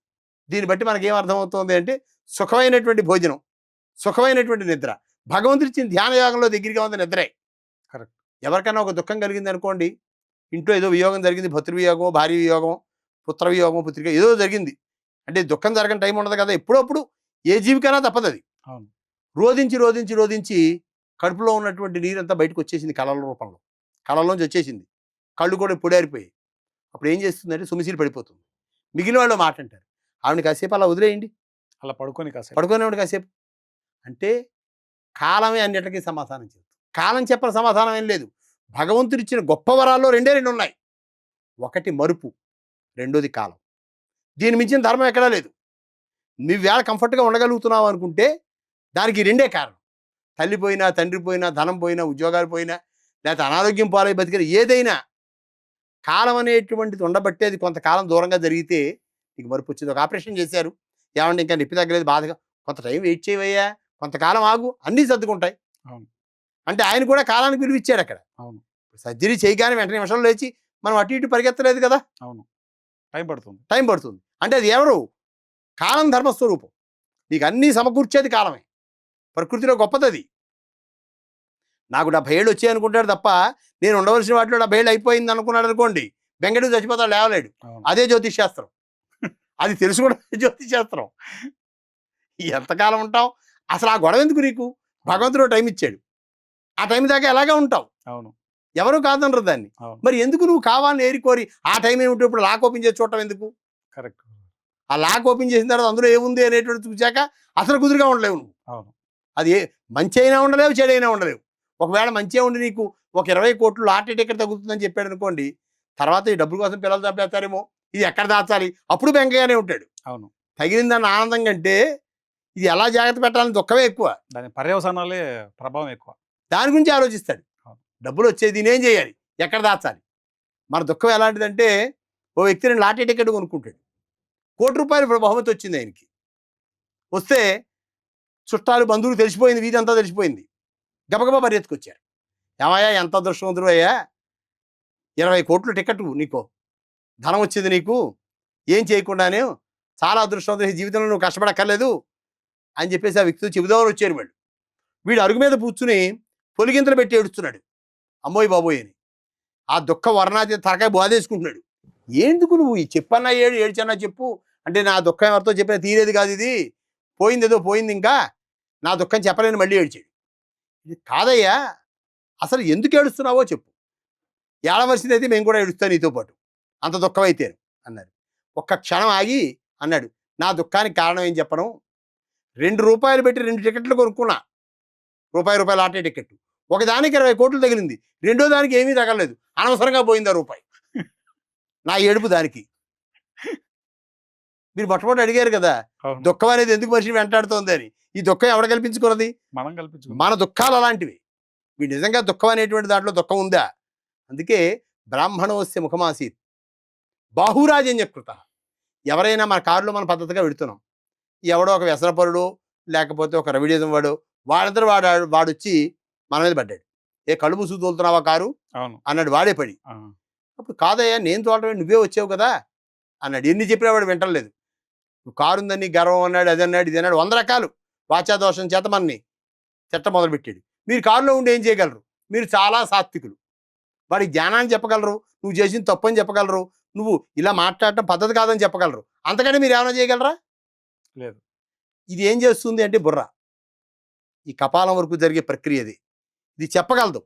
దీన్ని బట్టి మనకి ఏం అర్థమవుతుంది అంటే సుఖమైనటువంటి భోజనం సుఖమైనటువంటి నిద్ర. భగవంతుడి ఇచ్చిన ధ్యాన యోగంలో దగ్గరగా ఉంది నిద్రే. Correct. ఎవరికైనా ఒక దుఃఖం కలిగింది అనుకోండి ఇంట్లో ఏదో వియోగం జరిగింది భర్తృ వియోగం భార్య వియోగం పుత్ర వియోగం పుత్రిక ఏదో జరిగింది. అంటే దుఃఖం జరగని టైం ఉండదు కదా ఎప్పుడప్పుడు ఏ జీవికైనా తప్పదు అది. అవును. రోధించి రోధించి రోధించి కడుపులో ఉన్నటువంటి నీరంతా బయటకు వచ్చేసింది కళల రూపంలో కళలోంచి వచ్చేసింది. కళ్ళు కూడా పొడారిపోయాయి అప్పుడు ఏం చేస్తుందంటే సుమిసిలు పడిపోతుంది. మిగిలిన వాళ్ళు మాట అంటారు ఆవిడని కాసేపు అలా వదిలేయండి. అలా పడుకొని కాసేపు. పడుకునేవాడు కాసేపు. అంటే కాలమే అన్నిటికీ సమాధానం చెబుతుంది కాలం చెప్పని సమాధానం ఏం లేదు. భగవంతుడు ఇచ్చిన గొప్ప వరాల్లో రెండే రెండు ఉన్నాయి. ఒకటి మరుపు రెండోది కాలం. దీని మించిన ధర్మం ఎక్కడా లేదు. నువ్వేళ వేళ కంఫర్ట్గా ఉండగలుగుతున్నావు అనుకుంటే దానికి రెండే కారణం. తల్లి పోయినా తండ్రి పోయినా ధనం పోయినా ఉద్యోగాలు పోయినా లేకపోతే అనారోగ్యం పాలై బతికిన ఏదైనా కాలం అనేటువంటిది ఉండబట్టే అది కొంతకాలం దూరంగా జరిగితే నీకు మరుపు వచ్చింది. ఒక ఆపరేషన్ చేశారు. ఏమంటే ఇంకా నొప్పి తగ్గలేదు బాధగా కొంత టైం వెయిట్ చేయవయ్యా కొంతకాలం ఆగు అన్నీ సర్దుకుంటాయి. అవును. అంటే ఆయన కూడా కాలానికి ఇచ్చాడు అక్కడ. అవును. సర్జరీ చేయగానే వెంటనే నిమిషంలో లేచి మనం అటు ఇటు పరిగెత్తలేదు కదా! టైం పడుతుంది. టైం పడుతుంది. అంటే అది ఎవరు? కాలం ధర్మస్వరూపం. నీకు అన్నీ సమకూర్చేది కాలమే. ప్రకృతిలో గొప్పది అది నాకు డెబ్బై ఏళ్ళు వచ్చాయి అనుకుంటాడు తప్ప నేను ఉండవలసిన వాటిలో డెబ్బై ఏళ్ళు అయిపోయింది అనుకున్నాడు అనుకోండి వెంకట చచ్చిపోతాడు లేవలేడు. అవును. అదే జ్యోతిష్ శాస్త్రం. అది తెలుసు కూడా జ్యోతిష్ శాస్త్రం. ఎంతకాలం ఉంటావు? అసలు ఆ గొడవ ఎందుకు నీకు? భగవంతుడు టైం ఇచ్చాడు. ఆ టైం దాకా ఎలాగే ఉంటావు? అవును. ఎవరు కాదనరు దాన్ని. మరి ఎందుకు నువ్వు కావాలని ఏరికోరి ఆ టైం ఏమిటి ఇప్పుడు లాక్ ఓపెన్ చేసి చూడటం ఎందుకు? కరెక్ట్. ఆ లాక్ ఓపెన్ చేసిన తర్వాత అందులో ఏముంది అనేటువంటి చూశాక అసలు కుదురుగా ఉండలేవు నువ్వు. అవును. అది ఏ మంచి అయినా ఉండలేవు చెడు అయినా ఉండలేవు. ఒకవేళ మంచిగా ఉండి నీకు? ఒక ఇరవై కోట్లు లాటరీ టికెట్ తగ్గుతుందని చెప్పాడు అనుకోండి తర్వాత ఈ డబ్బుల కోసం పిల్లలు చంపేస్తారేమో. ఇది ఎక్కడ దాచాలి? అప్పుడు బెంకగానే ఉంటాడు. అవును. తగిలిందన్న ఆనందం కంటే ఇది ఎలా జాగ్రత్త పెట్టాలని దుఃఖమే ఎక్కువ. దాని పర్యవసానాలే ప్రభావం ఎక్కువ. దాని గురించి ఆలోచిస్తాడు. డబ్బులు వచ్చేది నేనేం చేయాలి? ఎక్కడ దాచాలి? మన దుఃఖం ఎలాంటిదంటే ఓ వ్యక్తి రెండు లాటరీ టికెట్ కొనుక్కుంటాడు. కోటి రూపాయలు ఇప్పుడు బహుమతి వచ్చింది ఆయనకి. వస్తే చుట్టాలు బంధువులు తెలిసిపోయింది వీధి అంతా తెలిసిపోయింది. గబగబా పరిగెత్తుకొచ్చారు ఏమయ్యా ఎంత అదృష్టవంతుడు అయ్యా? ఇరవై కోట్లు టికెట్ నీకు. ధనం వచ్చింది నీకు ఏం చేయకుండానే చాలా అదృష్టవంతుడు ఈ జీవితంలో నువ్వు కష్టపడక్కర్లేదు అని చెప్పేసి ఆ వ్యక్తితో చెబుదామని వచ్చారు వాళ్ళు. వీడు అరుగు మీద కూర్చుని పొలిగింతలు పెట్టి ఏడుస్తున్నాడు. అమ్మోయ్ బాబోయ్ అని. ఆ దుఃఖ వర్ణాతి తరకాయ బాధేసుకుంటున్నాడు ఎందుకు నువ్వు చెప్పన్నా ఏడు ఏడ్చన్నా చెప్పు. అంటే నా దుఃఖం ఎవరితో చెప్పినా తీరేది కాదు ఇది. పోయింది ఏదో పోయింది ఇంకా. నా దుఃఖం చెప్పలేని మళ్ళీ ఏడ్చాడు. ఇది కాదయ్యా. అసలు ఎందుకు ఏడుస్తున్నావో చెప్పు. ఏడవలసింది అయితే మేము కూడా ఏడుస్తాం నీతో పాటు. అంత దుఃఖం అయితే అన్నారు. ఒక్క క్షణం ఆగి అన్నాడు. నా దుఃఖానికి కారణం ఏం చెప్పను? రెండు రూపాయలు పెట్టి రెండు టికెట్లు కొనుక్కున్నా. రూపాయి రూపాయలు ఆటే టికెట్ ఒకదానికి ఇరవై కోట్లు తగిలింది. రెండో దానికి ఏమీ తగలలేదు. అనవసరంగా పోయింది ఆ రూపాయి. నా ఏడుపు దానికి. మీరు మొట్టమొదటి అడిగారు కదా. దుఃఖం అనేది ఎందుకు మనిషిని వెంటాడుతోంది అని? ఈ దుఃఖం ఎవడ కల్పించుకున్నది? మనం కల్పించుకుందాం మన దుఃఖాలు అలాంటివి. మీ నిజంగా దుఃఖం అనేటువంటి దాంట్లో దుఃఖం ఉందా? అందుకే బ్రాహ్మణోస్య ముఖమాసీత్. బాహురాజన్యకృత ఎవరైనా మన కారులో మన పద్ధతిగా వెడుతున్నాం. ఎవడో ఒక వ్యసనపరుడు లేకపోతే ఒక రవిడిజం వాడు వాడంతా వాడు వాడొచ్చి మన మీద పడ్డాడు. ఏ కళ్ళు మూసుకు తోలుతున్నావా కారు? అన్నాడు వాడే పడి. అప్పుడు కాదయ్యా నేను తోలటమే నువ్వే వచ్చావు కదా? అన్నాడు ఎన్ని చెప్పినా వాడు వింటలేదు నువ్వు కారు ఉందని గర్వం అన్నాడు అది అన్నాడు ఇది అన్నాడు వంద రకాలు. వాచాదోషం చేత మనని చెట్ట మొదలుపెట్టాడు. మీరు కారులో ఉండి ఏం చేయగలరు? మీరు చాలా సాత్వికులు. వాడికి జ్ఞానాన్ని చెప్పగలరు నువ్వు చేసిన తప్పని చెప్పగలరు నువ్వు ఇలా మాట్లాడటం పద్ధతి కాదని చెప్పగలరు. అంతకంటే మీరు ఏమైనా చేయగలరా? లేదు. ఇది ఏం చేస్తుంది అంటే బుర్ర. ఈ కపాలం వరకు జరిగే ప్రక్రియ ఇది. ఇది చెప్పగలదు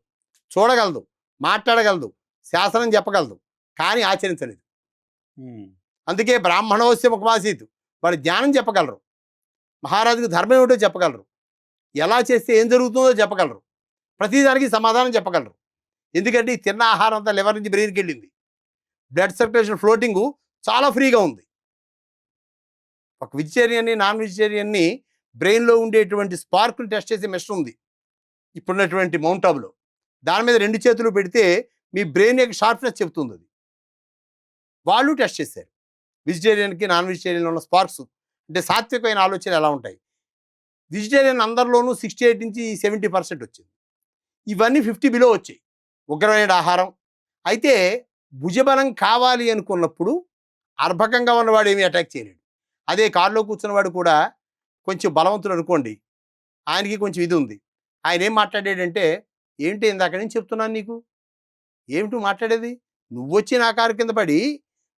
చూడగలదు మాట్లాడగలదు శాసనం చెప్పగలదు కానీ ఆచరించలేదు. అందుకే బ్రాహ్మణోస్య ముఖమాసీత్ వాడు జ్ఞానం చెప్పగలరు. మహారాజుకు ధర్మం ఏమిటో చెప్పగలరు. ఎలా చేస్తే ఏం జరుగుతుందో చెప్పగలరు. ప్రతిదానికి సమాధానం చెప్పగలరు. ఎందుకంటే ఈ తిన్న ఆహారం అంతా లివర్ నుంచి బ్రెయిన్కి వెళ్ళింది. బ్లడ్ సర్క్యులేషన్ ఫ్లోటింగ్ చాలా ఫ్రీగా ఉంది. ఒక వెజిటేరియన్ని నాన్ వెజిటేరియన్ని బ్రెయిన్లో ఉండేటువంటి స్పార్క్ని టెస్ట్ చేసే మెషిన్ ఉంది. ఇప్పుడున్నటువంటి మౌంట్ దాని మీద రెండు చేతులు పెడితే మీ బ్రెయిన్ యొక్క షార్ప్నెస్ చెబుతుంది అది. వాళ్ళు టెస్ట్ చేశారు. వెజిటేరియన్కి నాన్ వెజిటేరియన్ ఉన్న స్పార్క్స్. అంటే సాత్వికమైన ఆలోచనలు ఎలా ఉంటాయి? వెజిటేరియన్ అందరిలోనూ సిక్స్టీ ఎయిట్ నుంచి సెవెంటీ పర్సెంట్ వచ్చింది. ఇవన్నీ ఫిఫ్టీ బిలో వచ్చాయి. ఉగ్రమైన ఆహారం. అయితే భుజబలం కావాలి అనుకున్నప్పుడు అర్భకంగా ఉన్నవాడు ఏమీ అటాక్ చేయలేడు. అదే కారులో కూర్చున్నవాడు కూడా కొంచెం బలవంతుడు అనుకోండి ఆయనకి కొంచెం ఇది ఉంది. ఆయన ఏం మాట్లాడాడంటే ఏంటి ఇందాక నుంచి చెప్తున్నాను నీకు? ఏమిటి మాట్లాడేది? నువ్వు వచ్చి నా కారు కింద పడి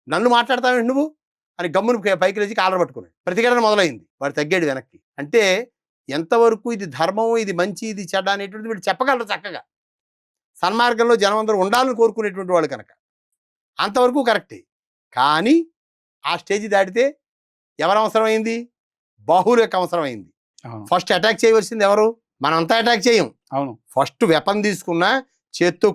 నన్ను మాట్లాడతావేంటి నువ్వు? అని గమ్మును పైకి లేచి కాలర్ పట్టుకున్నాడు. ప్రతిఘటన మొదలైంది. వాడు తగ్గాడు వెనక్కి. అంటే ఎంతవరకు ఇది ధర్మం ఇది మంచి ఇది చెడ్డ అనేటువంటిది వీడు చెప్పగలరు చక్కగా. సన్మార్గంలో జనం అందరూ ఉండాలని కోరుకునేటువంటి వాళ్ళు కనుక. అంతవరకు కరెక్టే. కానీ ఆ స్టేజ్ దాటితే ఎవరు అవసరమైంది బాహువుల యొక్క అవసరమైంది. ఫస్ట్ అటాక్ చేయవలసింది ఎవరు? మనంతా అటాక్ చేయం. అవును. ఫస్ట్ వెపన్ తీసుకున్నా చేత్తో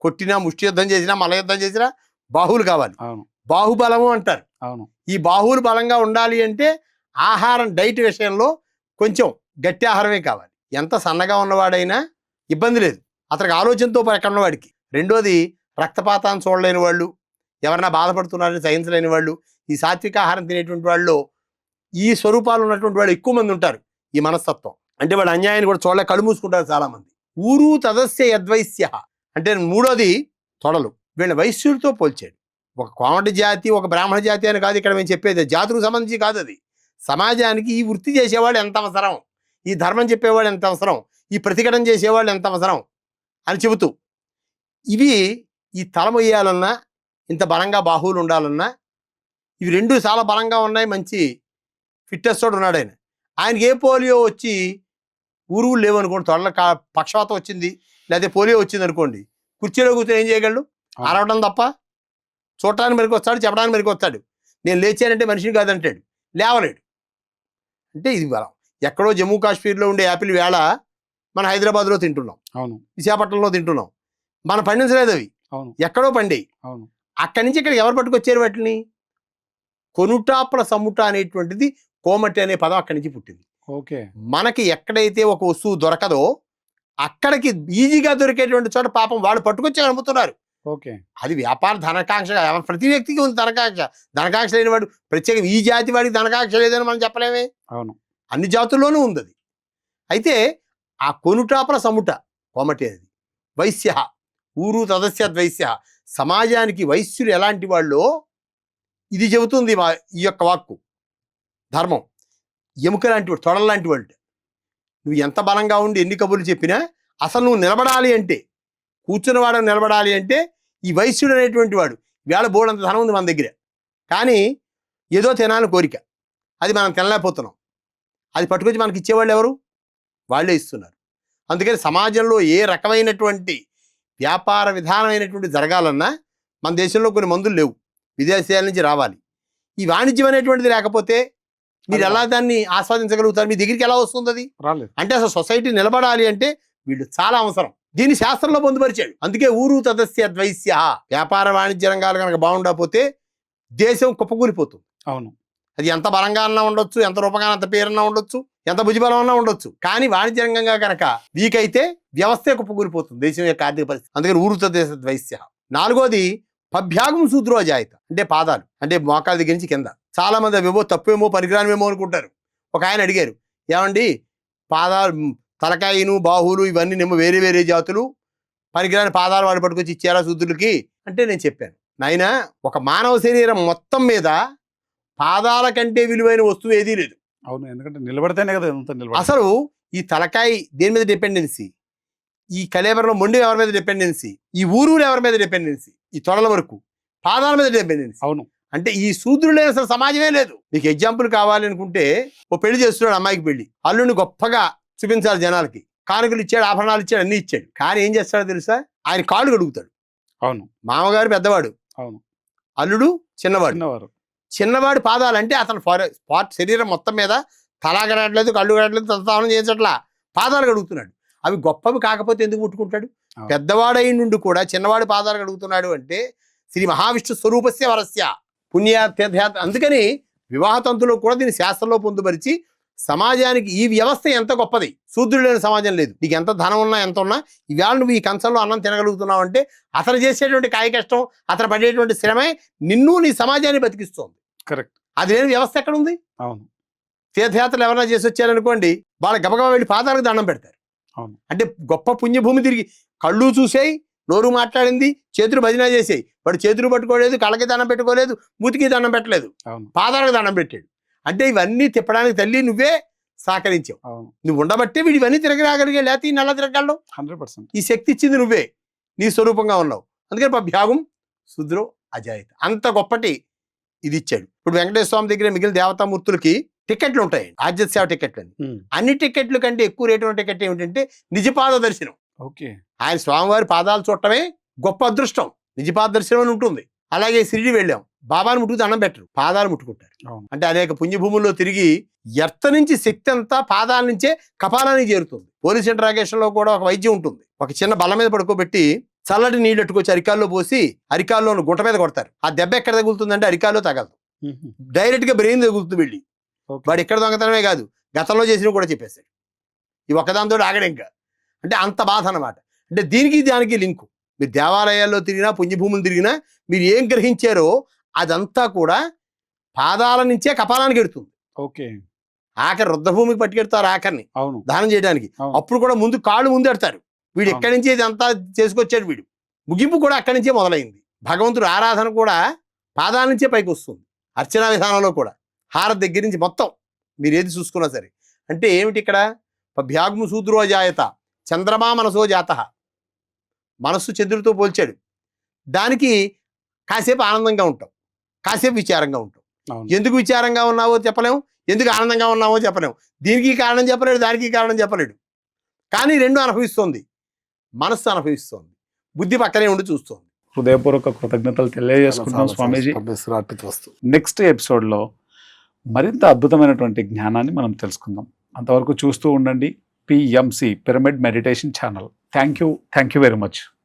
కొట్టినా ముష్టి యుద్ధం చేసినా మల యుద్ధం చేసినా బాహువులు కావాలి. అవును. బాహుబలము అంటారు. అవును. ఈ బాహువులు బలంగా ఉండాలి అంటే ఆహారం డైట్ విషయంలో కొంచెం గట్టి ఆహారమే కావాలి. ఎంత సన్నగా ఉన్నవాడైనా ఇబ్బంది లేదు. అతనికి ఆలోచనతో ఎక్కడ ఉన్నవాడికి. రెండోది రక్తపాతాన్ని చూడలేని వాళ్ళు ఎవరైనా బాధపడుతున్నారని సహించలేని వాళ్ళు ఈ సాత్విక ఆహారం తినేటువంటి వాళ్ళు ఈ స్వరూపాలు ఉన్నటువంటి వాళ్ళు ఎక్కువ మంది ఉంటారు ఈ మనస్తత్వం. అంటే వాళ్ళు అన్యాయాన్ని కూడా చూడలే కళ్ళు మూసుకుంటారు చాలామంది. ఊరు తదస్య యద్వైశ్య అంటే మూడోది తొడలు. వీళ్ళ వైశ్యులతో పోల్చాడు. ఒక కోమటి జాతి ఒక బ్రాహ్మణ జాతి అని కాదు ఇక్కడ మేము చెప్పేది. జాతులకు సంబంధించి కాదు అది. సమాజానికి ఈ వృత్తి చేసేవాళ్ళు ఎంత అవసరం? ఈ ధర్మం చెప్పేవాళ్ళు ఎంత అవసరం? ఈ ప్రతిఘటన చేసేవాళ్ళు ఎంత అవసరం? అని చెబుతూ. ఇవి ఈ తల మొయ్యాలన్నా ఇంత బలంగా బాహువులు ఉండాలన్నా ఇవి రెండు చాలా బలంగా ఉన్నాయి మంచి ఫిట్నెస్ తోడు ఉన్నాడు ఆయన. ఆయనకి ఏ పోలియో వచ్చి ఊరువులు లేవు అనుకోండి త్వరలో కా పక్షవాతం వచ్చింది లేకపోతే పోలియో వచ్చింది అనుకోండి కుర్చీలో కూర్చొని ఏం చేయగలడు? అరవడం తప్ప చూడటానికి మెరికి వస్తాడు చెప్పడానికి మెరికి వస్తాడు. నేను లేచానంటే మనిషిని కాదంటాడు లేవలేడు. అంటే ఇది బలం. ఎక్కడో జమ్మూ కాశ్మీర్లో ఉండే యాపిల్ వేళ మన హైదరాబాద్లో తింటున్నాం. అవును. విశాఖపట్నంలో తింటున్నాం. మన పండించలేదు అవి. అవును. ఎక్కడో పండేవి అవును. అక్కడి నుంచి ఇక్కడ ఎవరు పట్టుకొచ్చారు వాటిని? కొనుటాప్ల సముట అనేటువంటిది కోమటి అనే పదం అక్కడి నుంచి పుట్టింది. ఓకే. మనకి ఎక్కడైతే ఒక వస్తువు దొరకదో అక్కడికి ఈజీగా దొరికేటువంటి చోట పాపం వాళ్ళు పట్టుకొచ్చి అమ్ముతున్నారు. ఓకే. అది వ్యాపార ధనకాంక్ష. ప్రతి వ్యక్తికి ఉంది ధనకాంక్ష. ధనకాంక్ష లేని వాడు ప్రత్యేక ఈ జాతి వాడికి ధనకాంక్ష లేదని మనం చెప్పలేమే. అవును. అన్ని జాతుల్లోనూ ఉంది అది. అయితే ఆ కొనుటాపల సముట కోమటి అది. వైశ్య ఊరు తదస్య వైశ్య సమాజానికి వైశ్యులు ఎలాంటి వాళ్ళో ఇది చెబుతుంది మా ఈ యొక్క వాక్కు. ధర్మం. ఎముక లాంటి వాడు తొడల లాంటి వాళ్ళు నువ్వు ఎంత బలంగా ఉండి ఎన్ని కబుర్లు చెప్పినా అసలు నువ్వు నిలబడాలి అంటే కూర్చున్న వాడు నిలబడాలి అంటే ఈ వైశ్యుడు అనేటువంటి వాడు వేళ బోడంత ధనం ఉంది మన దగ్గర. కానీ ఏదో తినాలని కోరిక. అది మనం తినలేకపోతున్నాం. అది పట్టుకొచ్చి మనకి ఇచ్చేవాళ్ళు ఎవరు? వాళ్ళే ఇస్తున్నారు. అందుకని సమాజంలో ఏ రకమైనటువంటి వ్యాపార విధానమైనటువంటి జరగాలన్నా మన దేశంలో కొన్ని మందులు లేవు. విదేశాల నుంచి రావాలి. ఈ వాణిజ్యం అనేటువంటిది లేకపోతే మీరు ఎలా దాన్ని ఆస్వాదించగలుగుతారు? మీ దగ్గరికి ఎలా వస్తుంది అది రాలేదు. అంటే అసలు సొసైటీ నిలబడాలి అంటే వీళ్ళు చాలా అవసరం. దీన్ని శాస్త్రంలో పొందుపరిచాడు. అందుకే ఊరు తదస్య ద్వైస్య. వ్యాపార వాణిజ్య రంగాలు కనుక బాగుండకపోతే దేశం కుప్పకూలిపోతుంది. అవును. అది ఎంత బలంగా అన్నా ఉండొచ్చు ఎంత రూపంగా అంత పేరున్నా ఉండొచ్చు ఎంత భుజబలం అన్నా ఉండొచ్చు. కానీ వాణిజ్య రంగంగా కనుక వీక్ అయితే వ్యవస్థే కుప్పకూలిపోతుంది దేశం యొక్క ఆర్థిక పరిస్థితి. అందుకని ఊరుత దేశ ద్వైస్య నాలుగోది పభ్యాగం సూద్రో జాయిత అంటే పాదాలు అంటే మోకాల దగ్గర నుంచి కింద. చాలా మంది అవేమో తప్పేమో పరిగ్రామేమో అనుకుంటారు. ఒక ఆయన అడిగారు ఏమండి పాదాలు తలకాయను బాహువులు ఇవన్నీ నేమో వేరే వేరే జాతులు పరిగ్రహాన్ని పాదాలు వాడు పట్టుకొచ్చి ఇచ్చారా శూద్రులకి? అంటే నేను చెప్పాను నాయనా ఒక మానవ శరీరం మొత్తం మీద పాదాల కంటే విలువైన వస్తువు ఏదీ లేదు. అవును ఎందుకంటే నిలబడితేనే కదా ఎంత నిలబడి. అసలు ఈ తలకాయ దేని మీద డిపెండెన్సీ? ఈ కలేబరంలో మొండి ఎవరి మీద డిపెండెన్సీ? ఈ ఊరూరు ఎవరి మీద డిపెండెన్సీ? ఈ తొడల వరకు పాదాల మీద డిపెండెన్సీ? అవును. అంటే ఈ శూద్రుడు లేని అసలు సమాజమే లేదు. మీకు ఎగ్జాంపుల్ కావాలి అనుకుంటే ఓ పెళ్ళి చేస్తున్నాడు అమ్మాయికి పెళ్ళి. అల్లుడిని గొప్పగా చూపించాలి జనాలకి. కానుకలు ఇచ్చాడు ఆభరణాలు ఇచ్చాడు అన్ని ఇచ్చాడు. కానీ ఏం చేస్తాడో తెలుసా? ఆయన కాళ్ళు కడుగుతాడు. అవును. మామగారు పెద్దవాడు. అవును. అల్లుడు చిన్నవాడు. చిన్నవారు. చిన్నవాడి పాదాలు అంటే అతను పార్ట్ శరీరం మొత్తం మీద తలా గడట్లేదు కళ్ళు గడట్లేదు తలతావనం చేయించట్లా. పాదాలు కడుగుతున్నాడు అవి గొప్పవి కాకపోతే ఎందుకు ముట్టుకుంటాడు. పెద్దవాడై నుండి కూడా చిన్నవాడి పాదాలు కడుగుతున్నాడు అంటే శ్రీ మహావిష్ణు స్వరూపస్య వరస్య. పుణ్య తీర్థయాత్ర అందుకని వివాహ తంతులో కూడా దీన్ని శాస్త్రంలో పొందుపరిచి సమాజానికి ఈ వ్యవస్థ ఎంత గొప్పది? శూద్రుడు లేని సమాజం లేదు. నీకు ఎంత ధనం ఉన్నా ఎంత ఉన్నా ఇవాళ నువ్వు ఈ కంచంలో అన్నం తినగలుగుతున్నావు అంటే అతను చేసేటువంటి కాయ కష్టం అతను పడేటువంటి శ్రమే నిన్ను నీ సమాజాన్ని బతికిస్తోంది. కరెక్ట్. అది లేని వ్యవస్థ ఎక్కడ ఉంది అవును. తీర్థయాత్రలు ఎవరైనా చేసి వచ్చారనుకోండి వాళ్ళ గబగబా వెళ్ళి పాదాలకు దండం పెడతారు. అవును. అంటే గొప్ప పుణ్యభూమి తిరిగి కళ్ళు చూసేయి నోరు మాట్లాడింది చేతులు భజన చేసేయి. వాడు చేతులు పట్టుకోలేదు కళ్ళకి దండం పెట్టుకోలేదు మూతికి దండం పెట్టలేదు. పాదాలకు దండం పెట్టాడు. అంటే ఇవన్నీ తిప్పడానికి తల్లి నువ్వే సహకరించావు. నువ్వు ఉండబట్టే వీడు ఇవన్నీ తిరగరాగలిగే లేకపోతే ఈ నల్ల తిరగలడు హండ్రెడ్ పర్సెంట్. ఈ శక్తి ఇచ్చింది నువ్వే. నీ స్వరూపంగా ఉన్నావు. అందుకని భ్యాగం శుద్రో అజాయిత. అంత గొప్పటి ఇది ఇచ్చాడు ఇప్పుడు వెంకటేశ్వర స్వామి దగ్గర మిగిలిన దేవతామూర్తులకి టికెట్లు ఉంటాయి ఆద్య సేవ టికెట్లు అని అన్ని టికెట్లు కంటే ఎక్కువ రేటు ఉన్న టికెట్ ఏమిటంటే నిజపాద దర్శనం ఓకే. ఆయన స్వామివారి పాదాలు చూడటమే గొప్ప అదృష్టం. నిజపాద దర్శనం అని ఉంటుంది. అలాగే సిరిడి వెళ్ళాం. బాబాని ముట్టుకు దండం పెట్టరు. పాదాలు ముట్టుకుంటారు. అంటే అనేక పుణ్యభూముల్లో తిరిగి ఎర్త నుంచి శక్తి అంతా పాదాల నుంచే కపాలానికి చేరుతుంది. పోలీస్ ఇంటరాగేషన్లో కూడా ఒక వైద్యం ఉంటుంది. ఒక చిన్న బల్ల మీద పడుకోబెట్టి చల్లటి నీళ్ళు ఎట్టుకొచ్చి అరికాల్లో పోసి అరికాల్లో ఉన్న గుంట మీద కొడతారు. ఆ దెబ్బ ఎక్కడ తగులుతుందంటే అరికాల్లో తగలదు. డైరెక్ట్గా బ్రెయిన్ తగులుతుంది వెళ్ళి. వాడు ఎక్కడ దొంగతనమే కాదు. గతంలో చేసినవి కూడా చెప్పేశాడు. ఈ ఒక్కదాంతో ఆగడం ఇంకా. అంటే అంత బాధ అన్నమాట. అంటే దీనికి దానికి లింకు. మీరు దేవాలయాల్లో తిరిగినా పుణ్యభూములు తిరిగినా మీరు ఏం గ్రహించారో అదంతా కూడా పాదాల నుంచే కపాలానికి ఎడుతుంది. ఓకే. ఆఖరి రుద్రభూమికి పట్టుకెడతారు ఆఖరిని. అవును. దానం చేయడానికి. అప్పుడు కూడా ముందు కాళ్ళు ముందు ఎడతారు. వీడు ఎక్కడి నుంచి ఇదంతా చేసుకొచ్చాడు వీడు. ముగింపు కూడా అక్కడి నుంచే మొదలైంది. భగవంతుడు ఆరాధన కూడా పాదాల నుంచే పైకి వస్తుంది. అర్చనా విధానంలో కూడా. హార దగ్గర నుంచి మొత్తం మీరు ఏది చూసుకున్నా సరే. అంటే ఏమిటి ఇక్కడ? భ్యాగ్ము సూద్రో జాయత చంద్రమా మనసో జాత. మనస్సు చంద్రుడితో పోల్చాడు. దానికి కాసేపు ఆనందంగా ఉంటాం. కాసేపు విచారంగా ఉంటాం. ఎందుకు విచారంగా ఉన్నావో చెప్పలేము ఎందుకు ఆనందంగా ఉన్నావో చెప్పలేము దీనికి కారణం చెప్పలేడు దానికి కారణం చెప్పలేడు. కానీ రెండు అనుభవిస్తోంది. మనస్సు అనుభవిస్తోంది. బుద్ధి పక్కనే ఉండి చూస్తోంది. హృదయపూర్వక కృతజ్ఞతలు తెలియజేసుకుంటాం స్వామీజీ. వస్తు నెక్స్ట్ ఎపిసోడ్లో మరింత అద్భుతమైనటువంటి జ్ఞానాన్ని మనం తెలుసుకుందాం. అంతవరకు చూస్తూ ఉండండి. PMC pyramid meditation channel. Thank you. Thank you very much.